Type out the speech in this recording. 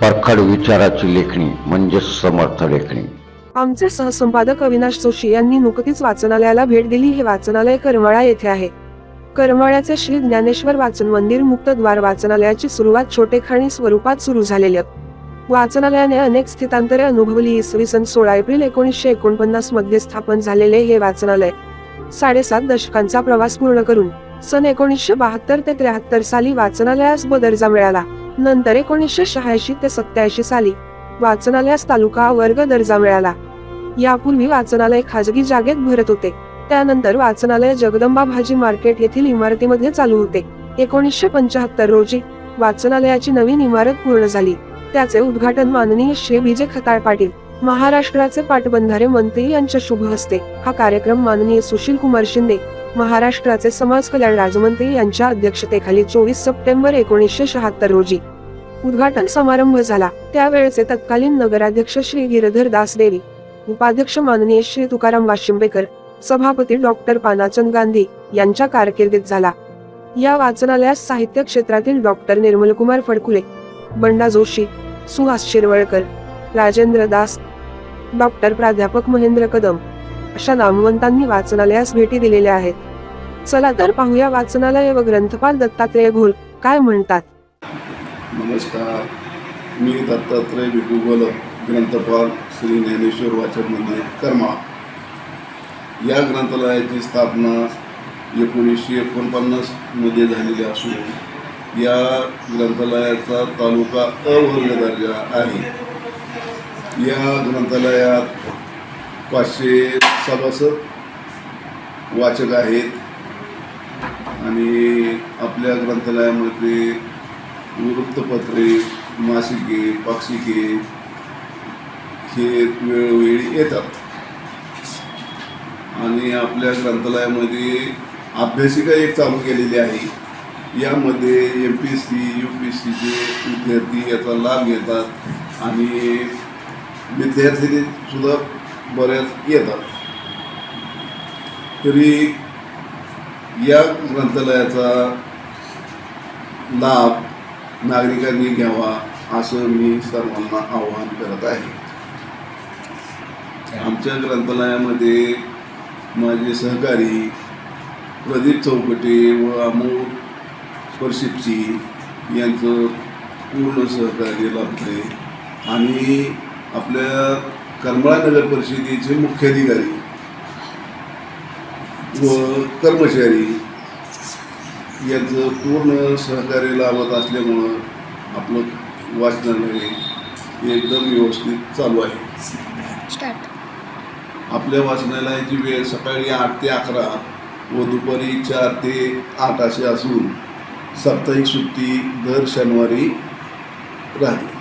परखड विचाराची लेखणी म्हणजेच समर्थ लेखणी. आमचे सहसंपादक अविनाश जोशी यांनी नुकतीच वाचनालयाला भेट दिली. हे वाचनालय करमाळा येथे आहे. करमाळ्याचे श्री ज्ञानेश्वर वाचन मंदिर मुक्तद्वार वाचनालयाची सुरुवात छोटेखाणी स्वरूपात सुरू झालेली. वाचनालयाने अनेक स्थितांतरे अनुभवली. इसवी सन सोळा एप्रिल एकोणीसशे एकोणपन्नासमध्ये स्थापन झालेले हे वाचनालय साडेसात दशकांचा प्रवास पूर्ण करून सन एकोणीसशे बहात्तर ते त्र्याहत्तर साली वाचनालयास ब दर्जा मिळाला. नंतर एकोणीसशे शहाऐंशी ते सत्याऐंशी साली वाचनालयास तालुका वर्ग दर्जा मिळाला. यापूर्वी वाचनालय खाजगी जागेत भरत होते. त्यानंतर वाचनालय जगदंबा भाजी मार्केट येथील इमारतीमध्ये चालू होते. एकोणीसशे पंचाहत्तर रोजी वाचनालयाची नवीन इमारत पूर्ण झाली. त्याचे उद्घाटन माननीय श्री विजय खताळ पाटील महाराष्ट्राचे पाटबंधारे मंत्री यांच्या शुभ हस्ते. हा कार्यक्रम माननीय सुशील कुमार शिंदे महाराष्ट्राचे समाज कल्याण राजमंत्री यांच्या अध्यक्षतेखाली चोवीस सप्टेंबर एकोणीसशे शहात्तर रोजी उद्घाटन समारंभ झाला. त्यावेळेचे तत्कालीन नगराध्यक्ष श्री गिरधर दास देवी उपाध्यक्ष माननीय श्री तुकाराम वाशिंबेकर सभापती डॉक्टर पानाचंद गांधी यांच्या कारकिर्दीत झाला. या वाचनालयास साहित्य क्षेत्रातील डॉक्टर निर्मलकुमार फडकुले बंडा जोशी सुहास शिरवळकर राजेंद्र दास डॉक्टर प्राध्यापक महेंद्र कदम अशा नामवंतांनी वाचनालयास भेटी दिलेल्या आहेत. चला तर पाहूया वाचनालय व ग्रंथपाल दत्तात्रेय घोल. काय म्हणतात? नमस्कार. मी दत्तात्रय भिगुगल ग्रंथपाल श्री ज्ञानेश्वर वाचन मंदिर करमाळा या ग्रंथालयाची स्थापना एकोणीसशे एकोणपन्नासमध्ये झालेली असून या ग्रंथालयाचा तालुका अवर्ग दर्जा आहे. या ग्रंथालयात पाचशे सभासद वाचक आहेत. आणि आपल्या ग्रंथालयामध्ये वृत्तपत्रे मासिके पाक्षिके हे वेळोवेळी येतात. आणि आपल्या ग्रंथालयामध्ये अभ्यासिका एक चालू केलेली आहे यामध्ये M P S C U P S सीचे विद्यार्थी याचा लाभ घेतात आणि विद्यार्थी सुद्धा बऱ्याच येतात. तरी या ग्रंथालयाचा लाभ नागरिकांनी घ्यावा असं मी सर्वांना आवाहन करत आहे. आमच्या ग्रंथालयामध्ये माझे सहकारी प्रदीप चौकटे व अमोल परशिपची यांचं पूर्ण सहकार्य लाभतं आणि आपल्या करमाळा नगर परिषदेचे मुख्याधिकारी व कर्मचारी याचं पूर्ण सहकार्य लाभत असल्यामुळं आपलं वाचनालय एकदम व्यवस्थित चालू आहे. आपल्या वाचनालयाची वेळ सकाळी आठ ते अकरा व दुपारी चार ते आठ अशी असून साप्ताहिक सुट्टी दर शनिवारी राहते.